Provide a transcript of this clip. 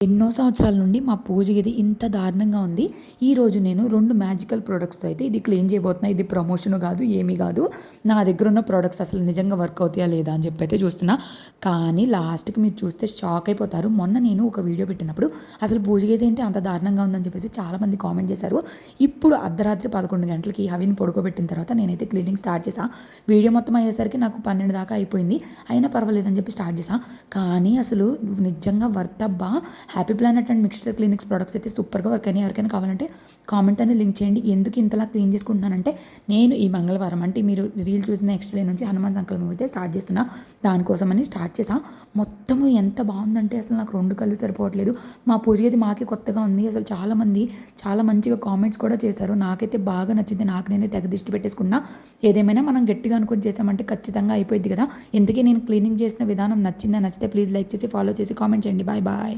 ఎన్నో సంవత్సరాల నుండి మా పూజ గది ఇంత దారుణంగా ఉంది. ఈరోజు నేను రెండు మ్యాజికల్ ప్రోడక్ట్స్తో అయితే ఇది క్లీన్ చేయబోతున్నా. ఇది ప్రమోషన్ కాదు ఏమీ కాదు. నా దగ్గర ఉన్న ప్రోడక్ట్స్ అసలు నిజంగా వర్క్ అవుతాయా లేదా అని చెప్పి అయితే చూస్తున్నా. కానీ లాస్ట్కి మీరు చూస్తే షాక్ అయిపోతారు. మొన్న నేను ఒక వీడియో పెట్టినప్పుడు అసలు పూజ గది ఏంటి అంత దారుణంగా ఉందని చెప్పేసి చాలామంది కామెంట్ చేశారు. ఇప్పుడు అర్ధరాత్రి పదకొండు గంటలకి హవిని పడుకోబెట్టిన తర్వాత నేనైతే క్లీనింగ్ స్టార్ట్ చేసా వీడియో మొత్తం అయ్యేసరికి నాకు పన్నెండు దాకా అయిపోయింది. అయినా పర్వాలేదని చెప్పి స్టార్ట్ చేసా కానీ అసలు నిజంగా వర్త్ అబ్బా! Happy planet and mixture clinics products అయితే సూపర్గా వర్క్ అయినాయి ఎవరికైనా కావాలంటే కామెంట్ అని లింక్ చేయండి. ఎందుకు ఇంతలా క్లీన్ చేసుకుంటున్నానంటే నేను ఈ మంగళవారం అంటే మీరు రీల్ చూసిన నెక్స్ట్ డే నుంచి హనుమాన్ సంకల్పం అయితే స్టార్ట్ చేస్తున్నా. దానికోసమని స్టార్ట్ చేసా. మొత్తము ఎంత బాగుందంటే అసలు నాకు రెండు కళ్ళు సరిపోవట్లేదు. మా పూజ గది మాకే కొత్తగా ఉంది. అసలు చాలామంది చాలా మంచిగా కామెంట్స్ కూడా చేశారు. నాకైతే బాగా నచ్చింది. నాకు నేనే తెగ దిష్టి పెట్టేసుకున్నా. ఏదేమైనా మనం గట్టిగా అనుకుని చేసామంటే ఖచ్చితంగా అయిపోయింది కదా. ఎందుకే నేను క్లీనింగ్ చేసిన విధానం నచ్చిందా నచ్చితే ప్లీజ్ లైక్ చేసి ఫాలో చేసి కామెంట్ చేయండి. Bye bye